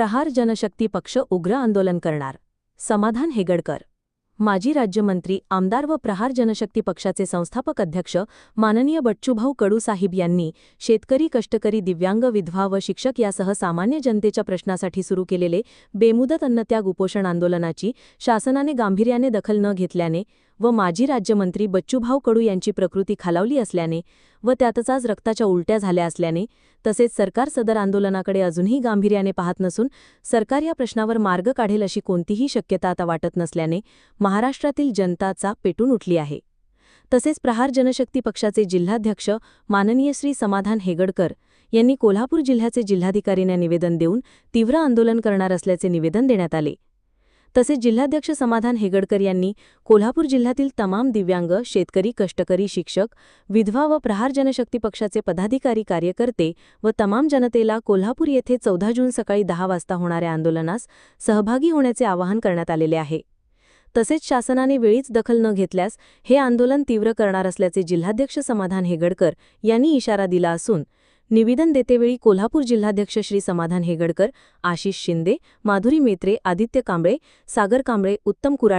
प्रहार जनशक्ती पक्ष उग्र आंदोलन करणार. समाधान हेगडकर. माजी राज्यमंत्री आमदार व प्रहार जनशक्ती पक्षाचे संस्थापक अध्यक्ष माननीय बच्चूभाऊ कडू साहिब यांनी शेतकरी कष्टकरी दिव्यांग विधवा व शिक्षक यासह सामान्य जनतेच्या प्रश्नासाठी सुरू केलेले बेमुदत अन्नत्याग उपोषण आंदोलनाची शासनाने गांभीर्याने दखल न घेतल्याने व माजी राज्यमंत्री बच्चूभाऊ कडू यांची प्रकृती खालावली असल्याने व त्यातच आज रक्ताच्या उलट्या झाल्या असल्याने तसेच सरकार सदर आंदोलनाकडे अजूनही गांभीर्याने पाहत नसून सरकार या प्रश्नावर मार्ग काढेल अशी कोणतीही शक्यता आता वाटत नसल्याने महाराष्ट्रातील जनताचा पेटून उठली आहे. तसेच प्रहार जनशक्ती पक्षाचे जिल्हाध्यक्ष माननीय श्री समाधान हेगडकर यांनी कोल्हापूर जिल्ह्याचे जिल्हाधिकारींना निवेदन देऊन तीव्र आंदोलन करणार असल्याचे निवेदन देण्यात आले. तसेच जिल्हाध्यक्ष समाधान हेगडकर यांनी कोल्हापूर जिल्ह्यातील तमाम दिव्यांग शेतकरी कष्टकरी शिक्षक विधवा व प्रहार जनशक्ती पक्षाचे पदाधिकारी कार्यकर्ते व तमाम जनतेला कोल्हापूर येथे चौदा जून सकाळी दहा वाजता होणाऱ्या आंदोलनास सहभागी होण्याचे आवाहन करण्यात आलेले आहे. तसेच शासनाने वेळीच दखल न घेतल्यास हे आंदोलन तीव्र करणार असल्याचे जिल्हाध्यक्ष समाधान हेगडकर यांनी इशारा दिला असून निवेदन देतेवेळी कोल्हापूर जिल्हाध्यक्ष श्री समाधान हेगडकर आशिष शिंदे माधुरी मेत्रे आदित्य कांबळे सागर कांबळे उत्तम कुराडे